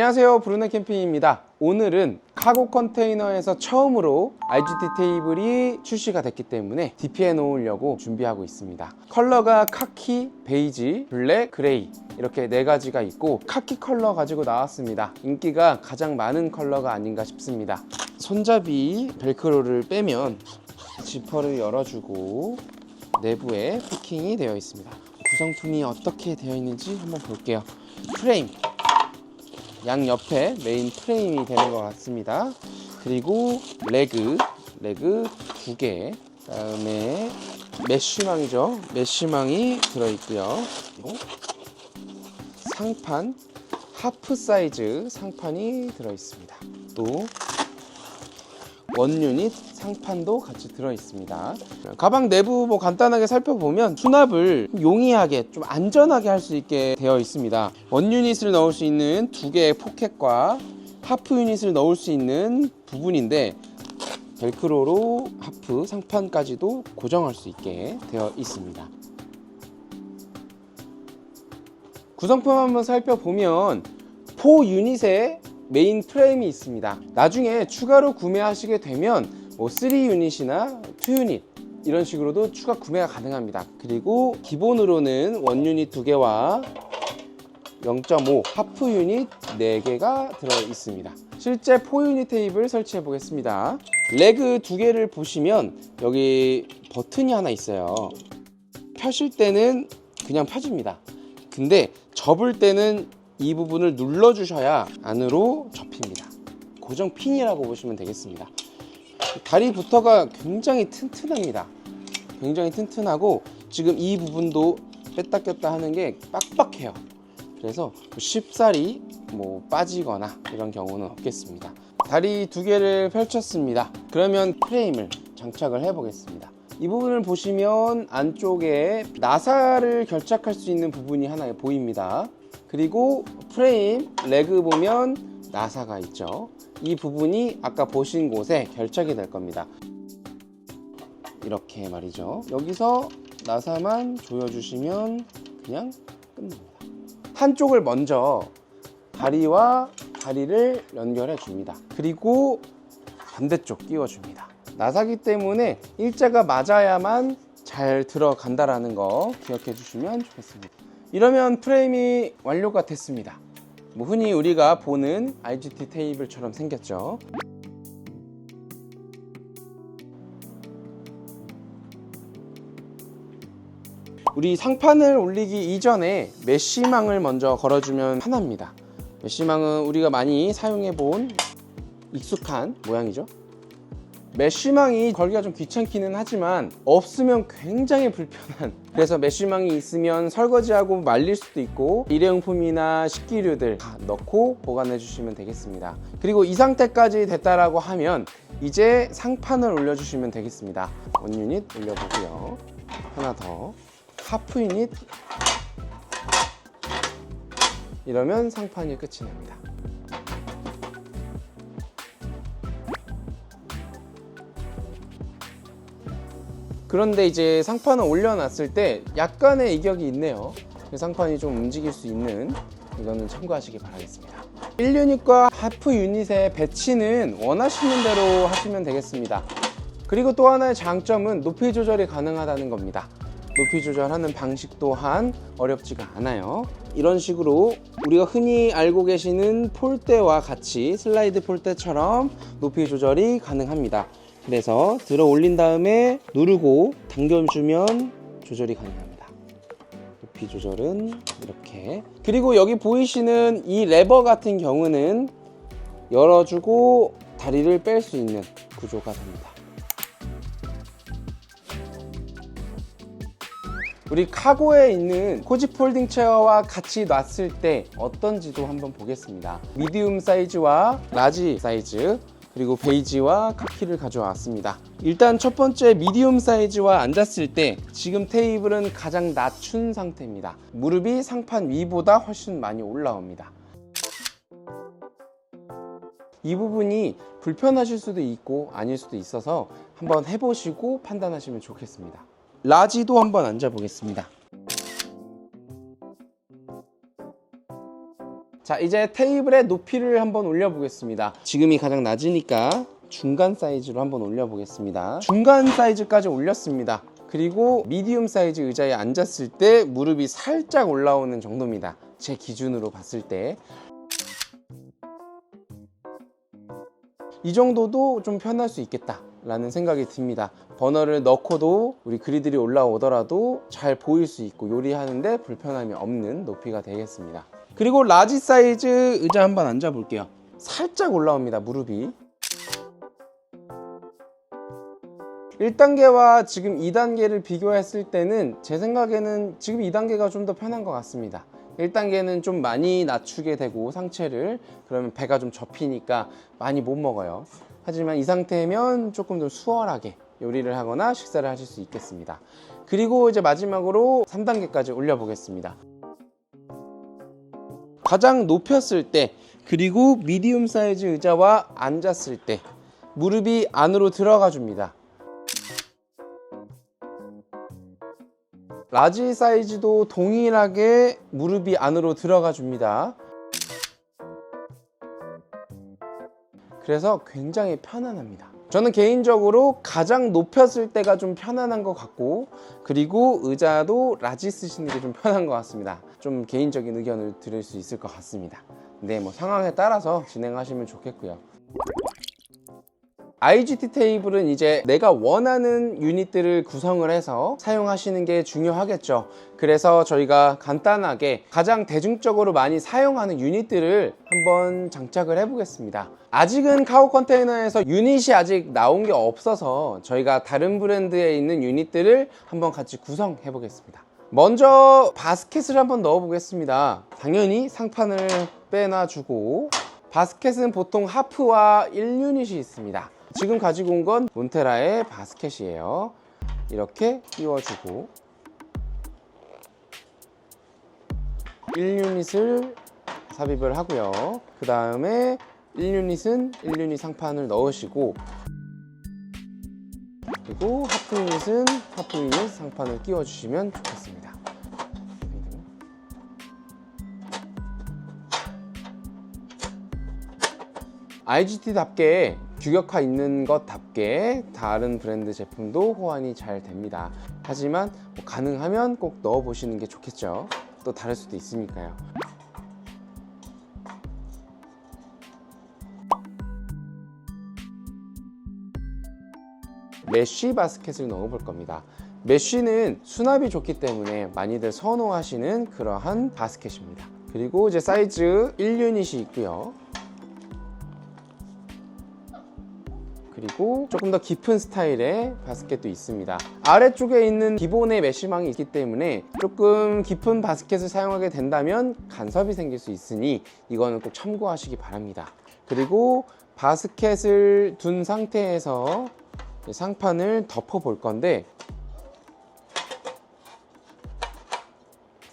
안녕하세요. 브루네 캠핑입니다. 오늘은 카고 컨테이너에서 처음으로 IGT 테이블이 출시가 됐기 때문에 DP에 놓으려고 준비하고 있습니다. 컬러가 카키, 베이지, 블랙, 그레이 이렇게 네 가지가 있고 카키 컬러 가지고 나왔습니다. 인기가 가장 많은 컬러가 아닌가 싶습니다. 손잡이 벨크로를 빼면 지퍼를 열어주고 내부에 피킹이 되어 있습니다. 구성품이 어떻게 되어 있는지 한번 볼게요. 프레임 양 옆에 메인 프레임이 되는 것 같습니다. 그리고 레그, 레그 두 개. 그다음에 메쉬망이죠. 메쉬망이 들어있고요. 그리고 상판, 하프 사이즈 상판이 들어있습니다. 또 원유닛 상판도 같이 들어 있습니다. 가방 내부 뭐 간단하게 살펴보면 수납을 용이하게 좀 안전하게 할 수 있게 되어 있습니다. 원 유닛을 넣을 수 있는 두 개의 포켓과 하프 유닛을 넣을 수 있는 부분인데 벨크로로 하프 상판까지도 고정할 수 있게 되어 있습니다. 구성품 한번 살펴보면 4 유닛의 메인 프레임이 있습니다. 나중에 추가로 구매하시게 되면 뭐3 유닛이나 2 유닛 이런 식으로도 추가 구매가 가능합니다. 그리고 기본으로는 원 유닛 2개와 0.5 하프 유닛 4개가 들어 있습니다. 실제 4 유닛 테이블 설치해 보겠습니다. 레그 2개를 보시면 여기 버튼이 하나 있어요. 펴실 때는 그냥 펴집니다. 근데 접을 때는 이 부분을 눌러 주셔야 안으로 접힙니다. 고정 핀이라고 보시면 되겠습니다. 다리부터가 굉장히 튼튼합니다. 굉장히 튼튼하고 지금 이 부분도 뺐다 꼈다 하는 게 빡빡해요. 그래서 쉽사리 뭐 빠지거나 이런 경우는 없겠습니다. 다리 두 개를 펼쳤습니다. 그러면 프레임을 장착을 해 보겠습니다. 이 부분을 보시면 안쪽에 나사를 결착할 수 있는 부분이 하나 보입니다. 그리고 프레임 레그 보면 나사가 있죠. 이 부분이 아까 보신 곳에 결착이 될 겁니다. 이렇게 말이죠. 여기서 나사만 조여주시면 그냥 끝납니다. 한쪽을 먼저 다리와 다리를 연결해 줍니다. 그리고 반대쪽 끼워줍니다. 나사기 때문에 일자가 맞아야만 잘 들어간다라는 거 기억해 주시면 좋겠습니다. 이러면 프레임이 완료가 됐습니다. 뭐 흔히 우리가 보는 IGT 테이블처럼 생겼죠. 우리 상판을 올리기 이전에 메쉬망을 먼저 걸어주면 편합니다. 메쉬망은 우리가 많이 사용해 본 익숙한 모양이죠. 메쉬망이 걸기가 좀 귀찮기는 하지만 없으면 굉장히 불편한. 그래서 메쉬망이 있으면 설거지하고 말릴 수도 있고 일회용품이나 식기류들 다 넣고 보관해 주시면 되겠습니다. 그리고 이 상태까지 됐다라고 하면 이제 상판을 올려주시면 되겠습니다. 원 유닛 올려보고요. 하나 더. 하프 유닛. 이러면 상판이 끝이 납니다 그런데 이제 상판을 올려놨을 때 약간의 이격이 있네요. 그 상판이 좀 움직일 수 있는 이거는 참고하시기 바라겠습니다. 1유닛과 하프 유닛의 배치는 원하시는 대로 하시면 되겠습니다. 그리고 또 하나의 장점은 높이 조절이 가능하다는 겁니다. 높이 조절하는 방식 또한 어렵지가 않아요. 이런 식으로 우리가 흔히 알고 계시는 폴대와 같이 슬라이드 폴대처럼 높이 조절이 가능합니다. 그래서 들어 올린 다음에 누르고 당겨주면 조절이 가능합니다. 높이 조절은 이렇게. 그리고 여기 보이시는 이 레버 같은 경우는 열어주고 다리를 뺄 수 있는 구조가 됩니다. 우리 카고에 있는 코지 폴딩 체어와 같이 놨을 때 어떤지도 한번 보겠습니다. 미디움 사이즈와 라지 사이즈 그리고 베이지와 카키를 가져왔습니다. 일단 첫 번째 미디움 사이즈와 앉았을 때 지금 테이블은 가장 낮춘 상태입니다. 무릎이 상판 위보다 훨씬 많이 올라옵니다. 이 부분이 불편하실 수도 있고 아닐 수도 있어서 한번 해보시고 판단하시면 좋겠습니다. 라지도 한번 앉아 보겠습니다. 자 이제 테이블의 높이를 한번 올려보겠습니다. 지금이 가장 낮으니까 중간 사이즈로 한번 올려보겠습니다. 중간 사이즈까지 올렸습니다. 그리고 미디움 사이즈 의자에 앉았을 때 무릎이 살짝 올라오는 정도입니다. 제 기준으로 봤을 때. 이 정도도 좀 편할 수 있겠다 라는 생각이 듭니다. 버너를 넣고도 우리 그리들이 올라오더라도 잘 보일 수 있고 요리하는데 불편함이 없는 높이가 되겠습니다 그리고 라지 사이즈 의자 한번 앉아 볼게요. 살짝 올라옵니다 무릎이. 1단계와 지금 2단계를 비교했을 때는 제 생각에는 지금 2단계가 좀 더 편한 것 같습니다. 1단계는 좀 많이 낮추게 되고 상체를 그러면 배가 좀 접히니까 많이 못 먹어요. 하지만 이 상태면 조금 더 수월하게 요리를 하거나 식사를 하실 수 있겠습니다. 그리고 이제 마지막으로 3단계까지 올려 보겠습니다 가장 높였을 때 그리고 미디움 사이즈 의자와 앉았을 때 무릎이 안으로 들어가 줍니다 라지 사이즈도 동일하게 무릎이 안으로 들어가 줍니다. 그래서 굉장히 편안합니다. 저는 개인적으로 가장 높였을 때가 좀 편안한 것 같고 그리고 의자도 라지 쓰시는 게 좀 편한 것 같습니다. 좀 개인적인 의견을 드릴 수 있을 것 같습니다. 네, 뭐 상황에 따라서 진행하시면 좋겠고요. IGT 테이블은 이제 내가 원하는 유닛들을 구성을 해서 사용하시는 게 중요하겠죠. 그래서 저희가 간단하게 가장 대중적으로 많이 사용하는 유닛들을 한번 장착을 해 보겠습니다. 아직은 카우 컨테이너에서 유닛이 아직 나온 게 없어서 저희가 다른 브랜드에 있는 유닛들을 한번 같이 구성해 보겠습니다. 먼저 바스켓을 한번 넣어 보겠습니다. 당연히 상판을 빼놔주고 바스켓은 보통 하프와 1유닛이 있습니다. 지금 가지고 온 건 몬테라의 바스켓이에요. 이렇게 끼워주고 1유닛을 삽입을 하고요. 그 다음에 1유닛은 1유닛 상판을 넣으시고 그리고 하프 유닛은 하프 유닛 상판을 끼워주시면 좋겠습니다. IGT답게 규격화 있는 것답게 다른 브랜드 제품도 호환이 잘 됩니다. 하지만 뭐 가능하면 꼭 넣어 보시는 게 좋겠죠. 또 다를 수도 있으니까요. 메쉬 바스켓을 넣어 볼 겁니다. 메쉬는 수납이 좋기 때문에 많이들 선호하시는 그러한 바스켓입니다. 그리고 이제 사이즈 1유닛이 있고요. 그리고 조금 더 깊은 스타일의 바스켓도 있습니다. 아래쪽에 있는 기본의 메쉬망이 있기 때문에 조금 깊은 바스켓을 사용하게 된다면 간섭이 생길 수 있으니 이거는 꼭 참고하시기 바랍니다. 그리고 바스켓을 둔 상태에서 상판을 덮어 볼 건데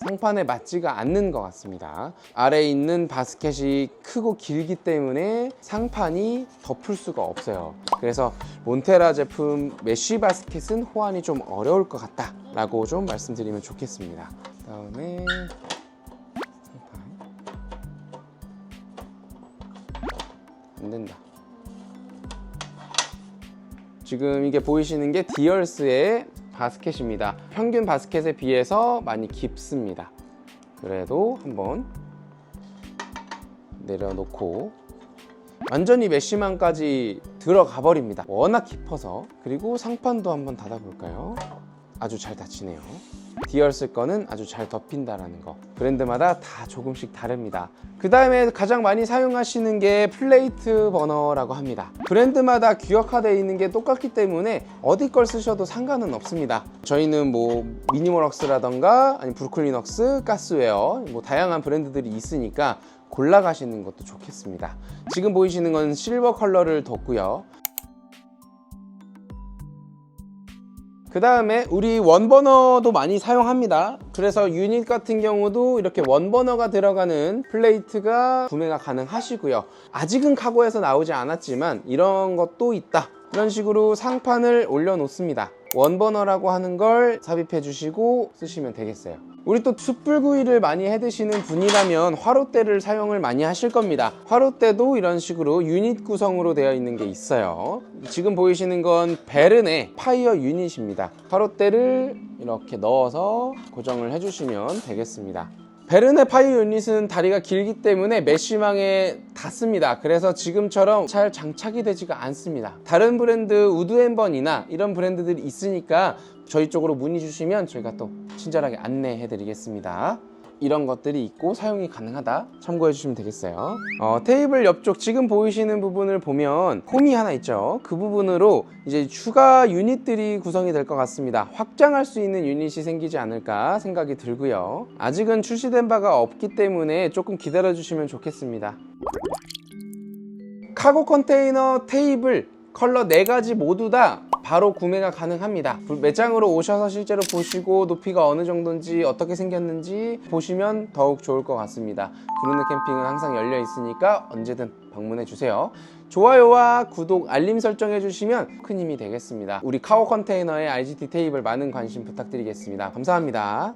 상판에 맞지가 않는 것 같습니다. 아래에 있는 바스켓이 크고 길기 때문에 상판이 덮을 수가 없어요. 그래서 몬테라 제품 메쉬 바스켓은 호환이 좀 어려울 것 같다 라고 좀 말씀드리면 좋겠습니다. 다음에 상판 안 된다. 지금 이게 보이시는 게 디얼스의 바스켓입니다. 평균 바스켓에 비해서 많이 깊습니다. 그래도 한번 내려놓고 완전히 메쉬망까지 들어가 버립니다. 워낙 깊어서 그리고 상판도 한번 닫아볼까요? 아주 잘 닫히네요. 디얼스 거는 아주 잘 덮인다라는 거. 브랜드마다 다 조금씩 다릅니다. 그 다음에 가장 많이 사용하시는 게 플레이트 버너라고 합니다. 브랜드마다 규격화되어 있는 게 똑같기 때문에 어디 걸 쓰셔도 상관은 없습니다. 저희는 뭐 미니멀럭스라던가 아니 브루클리넉스, 가스웨어 뭐 다양한 브랜드들이 있으니까 골라가시는 것도 좋겠습니다. 지금 보이시는 건 실버 컬러를 뒀고요. 그 다음에 우리 원버너도 많이 사용합니다. 그래서 유닛 같은 경우도 이렇게 원버너가 들어가는 플레이트가 구매가 가능하시고요. 아직은 카고에서 나오지 않았지만 이런 것도 있다. 이런 식으로 상판을 올려 놓습니다. 원버너라고 하는 걸 삽입해 주시고 쓰시면 되겠어요. 우리 또 숯불구이를 많이 해 드시는 분이라면 화롯대를 사용을 많이 하실 겁니다. 화롯대도 이런 식으로 유닛 구성으로 되어 있는 게 있어요. 지금 보이시는 건 베른의 파이어 유닛입니다. 화롯대를 이렇게 넣어서 고정을 해주시면 되겠습니다. 베른의 파이 유닛은 다리가 길기 때문에 메쉬망에 닿습니다. 그래서 지금처럼 잘 장착이 되지가 않습니다. 다른 브랜드 우드앤번이나 이런 브랜드들이 있으니까 저희 쪽으로 문의 주시면 저희가 또 친절하게 안내해 드리겠습니다. 이런 것들이 있고 사용이 가능하다. 참고해 주시면 되겠어요. 어, 테이블 옆쪽 지금 보이시는 부분을 보면 홈이 하나 있죠. 그 부분으로 이제 추가 유닛들이 구성이 될 것 같습니다. 확장할 수 있는 유닛이 생기지 않을까 생각이 들고요. 아직은 출시된 바가 없기 때문에 조금 기다려 주시면 좋겠습니다. 카고 컨테이너 테이블 컬러 네가지 모두 다 바로 구매가 가능합니다. 매장으로 오셔서 실제로 보시고 높이가 어느 정도인지 어떻게 생겼는지 보시면 더욱 좋을 것 같습니다. 구르네 캠핑은 항상 열려 있으니까 언제든 방문해 주세요. 좋아요와 구독, 알림 설정해 주시면 큰 힘이 되겠습니다. 우리 카고 컨테이너의 IGT 테이블 많은 관심 부탁드리겠습니다. 감사합니다.